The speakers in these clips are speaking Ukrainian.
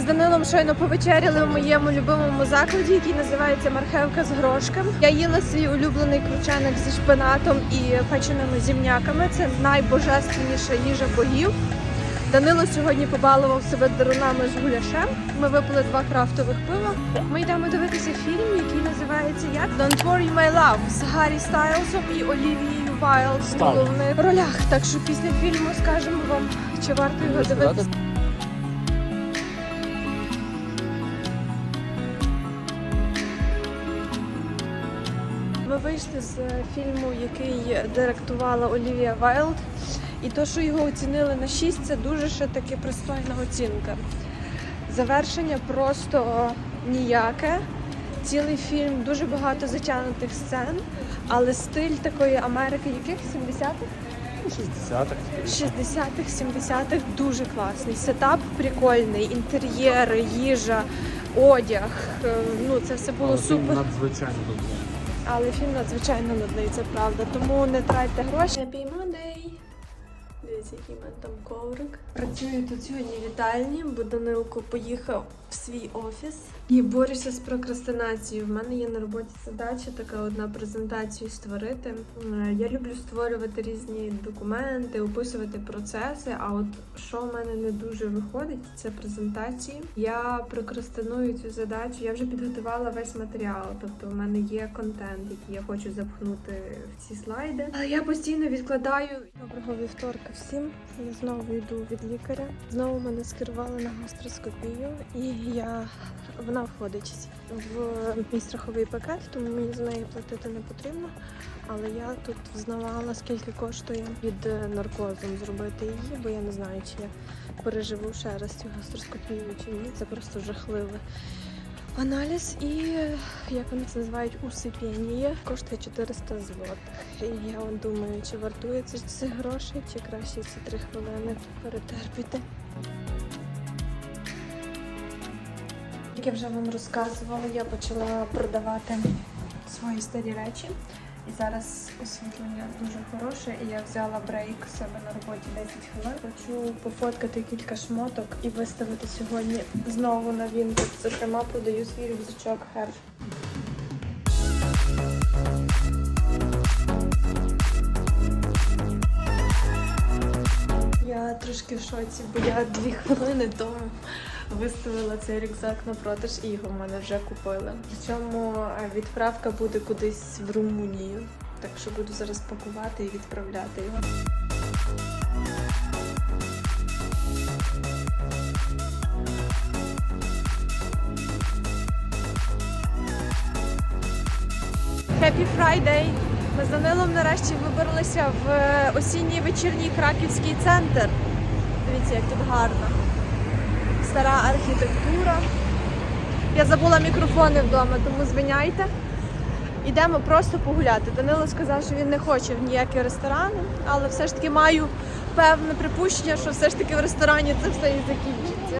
Ми з Данилом щойно повечеряли в моєму любимому закладі, який називається Мархевка з грошком. Я їла свій улюблений крученик зі шпинатом і печеними зімняками. Це найбожественніша їжа богів. Данило сьогодні побалував себе дарунами з гуляшем. Ми випили два крафтових пива. Ми йдемо дивитися фільм, який називається як Don't Worry My Love з Гаррі Стайлсом і Олівією Вайлд в головних ролях. Так що після фільму скажемо вам, чи варто його дивитися. Вийшли з фільму, який директувала Олівія Вайлд. І то, що його оцінили на 6, це дуже ще таки пристойна оцінка. Завершення просто ніяке. Цілий фільм дуже багато затягнутих сцен, але стиль такої Америки, яких 70-х? 60-х. 60-х, 70-х дуже класний. Сетап прикольний, інтер'єри, їжа, одяг. Е, Ну це все було супер. Надзвичайно добре. Але фільм надзвичайно нудний, це правда. Тому не тратьте гроші. Happy Monday! Дивіться, який там коврик. Працюю тут сьогодні в вітальні, бо Данилко поїхав в свій офіс і борюся з прокрастинацією. В мене є на роботі задача така одна презентацію створити. Я люблю створювати різні документи, описувати процеси. А от що в мене не дуже виходить, це презентації. Я прокрастиную цю задачу. Я вже підготувала весь матеріал. Тобто, в мене є контент, який я хочу запхнути в ці слайди. Але я постійно відкладаю. Доброго вівторка всім. Я знову йду від лікаря. Знову мене скерували на гастроскопію, і я вона входить в мій страховий пакет, тому мені за неї платити не потрібно. Але я тут взнавала, скільки коштує під е, наркозом зробити її, бо я не знаю, чи я переживу ще раз цю гастроскопію чи ні. Це просто жахливе. Аналіз і як вони це називають усипіння коштує 400 злотих. І я думаю, чи вартує це цих грошей, чи краще ці три хвилини перетерпіти. Як я вже вам розказувала, я почала продавати свої старі речі. Зараз освітлення дуже хороше, і я взяла брейк себе на роботі 10 хвилин. Хочу пофоткати кілька шмоток і виставити сьогодні знову на Vinted. Зокрема, продаю свій рюкзачок Her. Я трошки в шоці, бо я дві хвилини тому виставила цей рюкзак на продаж і його в мене вже купили. Причому е, відправка буде кудись в Румунію. Так що буду зараз пакувати і відправляти його. Happy Friday! Ми з Данилом нарешті вибралися в е, осінній вечірній краківський центр. Дивіться, як тут гарно. Стара архітектура. Я забула мікрофони вдома, тому звиняйте. Йдемо просто погуляти. Данило сказав, що він не хоче в ніякі ресторани, але все ж таки маю певне припущення, що все ж таки в ресторані це все і закінчиться.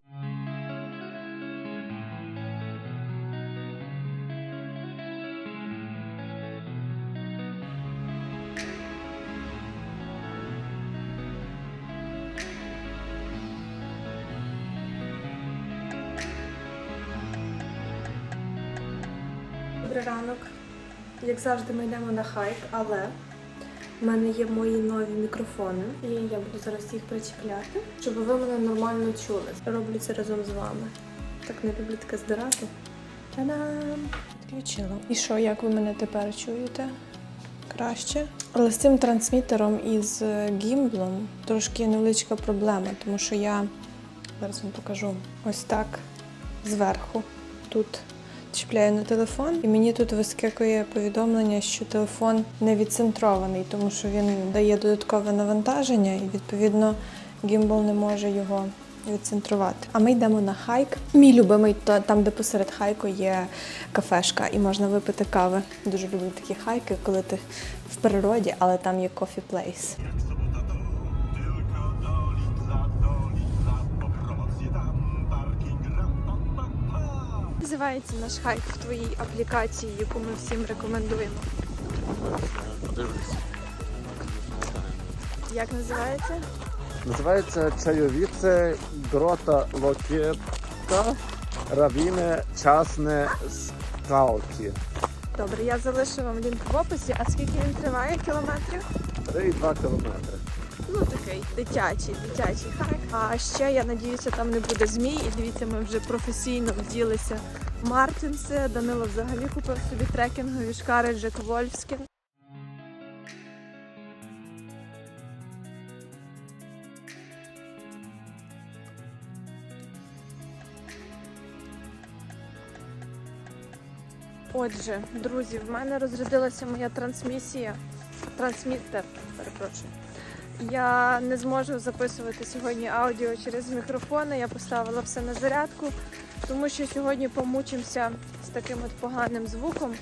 Добрий ранок. Як завжди, ми йдемо на хайк, але в мене є мої нові мікрофони, і я буду зараз їх причіпляти, щоб ви мене нормально чули. Роблю це разом з вами. Так не люблю таке здирати. Та-дам! Включила. І що, як ви мене тепер чуєте? Краще. Але з цим трансмітером із е, гімблом трошки невеличка проблема, тому що я зараз вам покажу ось так зверху. Тут чіпляю на телефон, і мені тут вискакує повідомлення, що телефон не відцентрований, тому що він дає додаткове навантаження, і відповідно гімбл не може його відцентрувати. А ми йдемо на хайк. Мій любимий то там, де посеред хайку є кафешка, і можна випити кави. Дуже люблю такі хайки, коли ти в природі, але там є кофі плейс. Називається наш хайк в твоїй аплікації, яку ми всім рекомендуємо. Подивлюсь. Як називається? Називається чайовіце Грота Локет равіне, часне, скалки. Добре, я залишу вам лінк в описі. А скільки він триває кілометрів? 3,2 кілометри. Ну такий дитячий, дитячий хайк. А ще я надіюся, там не буде змій. І дивіться, ми вже професійно вділися в Мартінси. Данило взагалі купив собі трекінгові шкари Джек Вольфські. Отже, друзі, в мене розрядилася моя трансмісія. Трансмістер, перепрошую. Я не зможу записувати сьогодні аудіо через мікрофони. Я поставила все на зарядку, тому що сьогодні помучимося з таким от поганим звуком.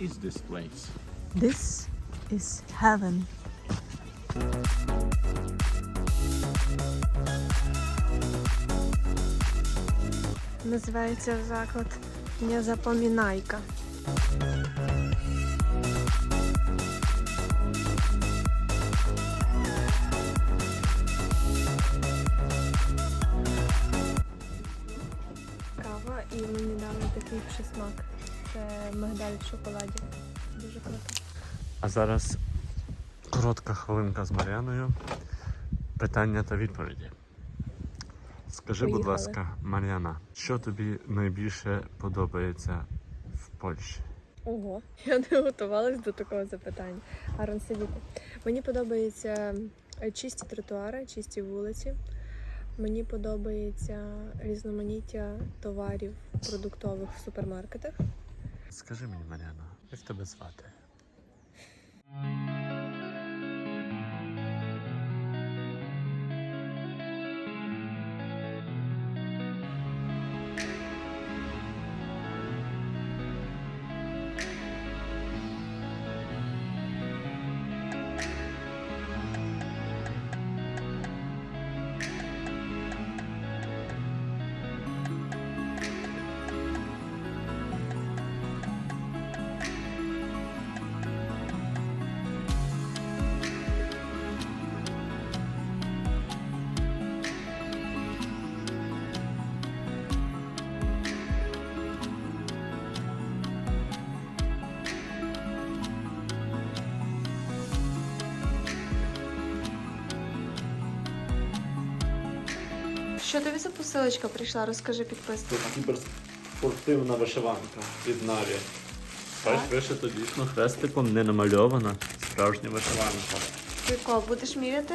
is this place? This is heaven. Називається заклад Незапомінайка. Кава і мені дали такий присмак. Це мигдаль в шоколаді. Дуже круто. А зараз коротка хвилинка з Мар'яною. Питання та відповіді. Скажи, будь ласка, Мар'яна, що тобі найбільше подобається в Польщі? Ого, я не готувалась до такого запитання. Гарно сидіти. Мені подобаються е, чисті тротуари, чисті вулиці. Мені подобається різноманіття товарів продуктових в супермаркетах. Скажи мені, Мар'яна, як тебе звати? Що тобі за посилочка прийшла? Розкажи Це підписникам. кіберспортивна вишиванка від Нарі. Бач, вишито дійсно хрестиком, не намальована. Справжня вишиванка. Прикол, будеш міряти?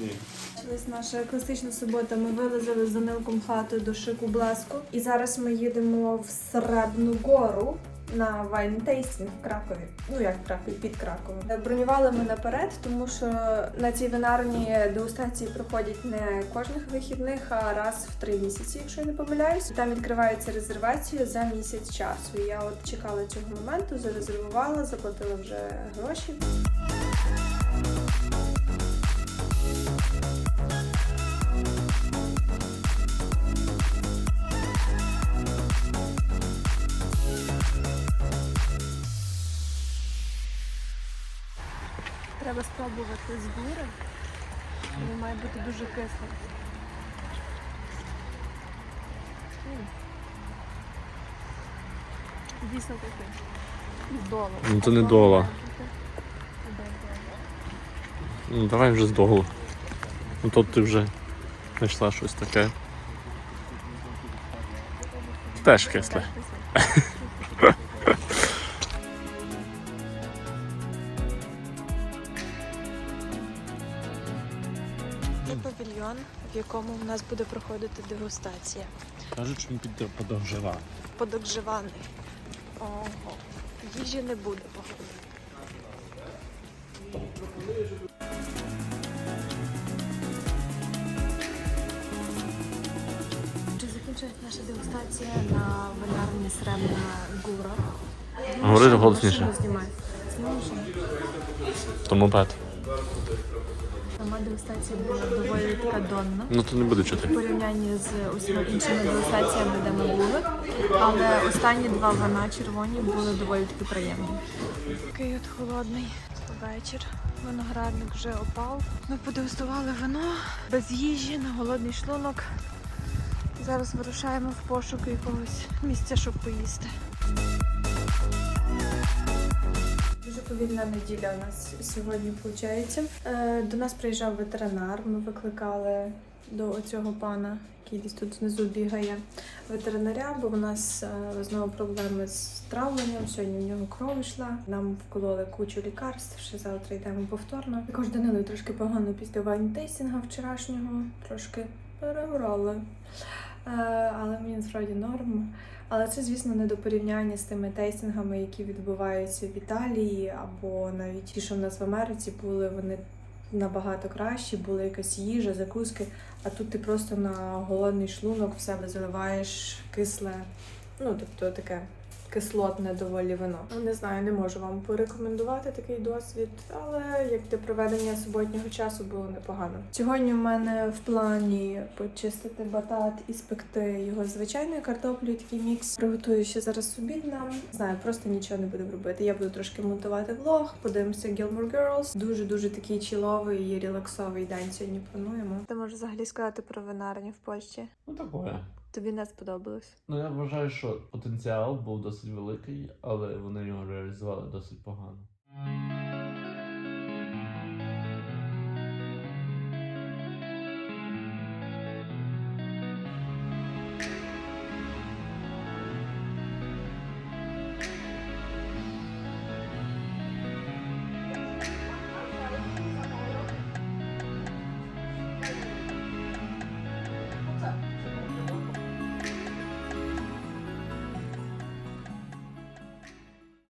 Ні. Почалась наша класична субота. Ми вилазили з Данилком хату до шику бласку. І зараз ми їдемо в Сребну гору на вайн-тейстінг в Кракові. Ну як в Кракові, під Краковом. Бронювали ми наперед, тому що на цій винарні дегустації проходять не кожних вихідних, а раз в три місяці, якщо я не помиляюсь. Там відкривається резервація за місяць часу. Я от чекала цього моменту, зарезервувала, заплатила вже гроші. Спробувати збіри. Він має бути дуже кислим. Дійсно такий. Дола. Ну, то не дола. Ну давай вже з долу. Ну тут ти вже знайшла щось таке. Теж кисле. Це павільйон, в якому у нас буде проходити дегустація. Кажуть, що він під подовжива. Подогжеваний. Ого. Їжі не буде, походу. Закінчується наша дегустація? на винарні Сребна Гура. Говори голосніше. Знімай. Тому пет. Сама дегустація була доволі така донна. Ну то не буде чути. в порівнянні з усіма іншими дегустаціями, де ми були. Але останні два вина червоні були доволі таки приємні. Такий от холодний вечір. Виноградник вже опав. Ми подегустували вино без їжі на голодний шлунок. Зараз вирушаємо в пошук якогось місця, щоб поїсти. Повільна неділя у нас сьогодні виходить. До нас приїжджав ветеринар. Ми викликали до цього пана, який десь тут знизу бігає, ветеринаря, бо в нас е, знову проблеми з травленням. Сьогодні в нього кров йшла. Нам вкололи кучу лікарств. Ще завтра йдемо повторно. Також Данилу трошки погано після вайн-тейстінга вчорашнього, трошки перебрали. Е, Але мені насправді норм. Але це, звісно, не до порівняння з тими тейстингами, які відбуваються в Італії, або навіть ті, що в нас в Америці були, вони набагато кращі, була якась їжа, закуски. А тут ти просто на голодний шлунок в себе заливаєш кисле, ну тобто таке кислотне доволі вино. Ну, не знаю, не можу вам порекомендувати такий досвід, але як для проведення суботнього часу було непогано. Сьогодні в мене в плані почистити батат і спекти його звичайною картоплею, такий мікс. Приготую ще зараз обід нам. Знаю, просто нічого не буду робити. Я буду трошки монтувати влог, подивимося Gilmore Girls. Дуже дуже такий чіловий і релаксовий день сьогодні плануємо. Ти можеш взагалі сказати про винарні в Польщі? Ну такое. Тобі не сподобалось? Ну я вважаю, що потенціал був досить великий, але вони його реалізували досить погано.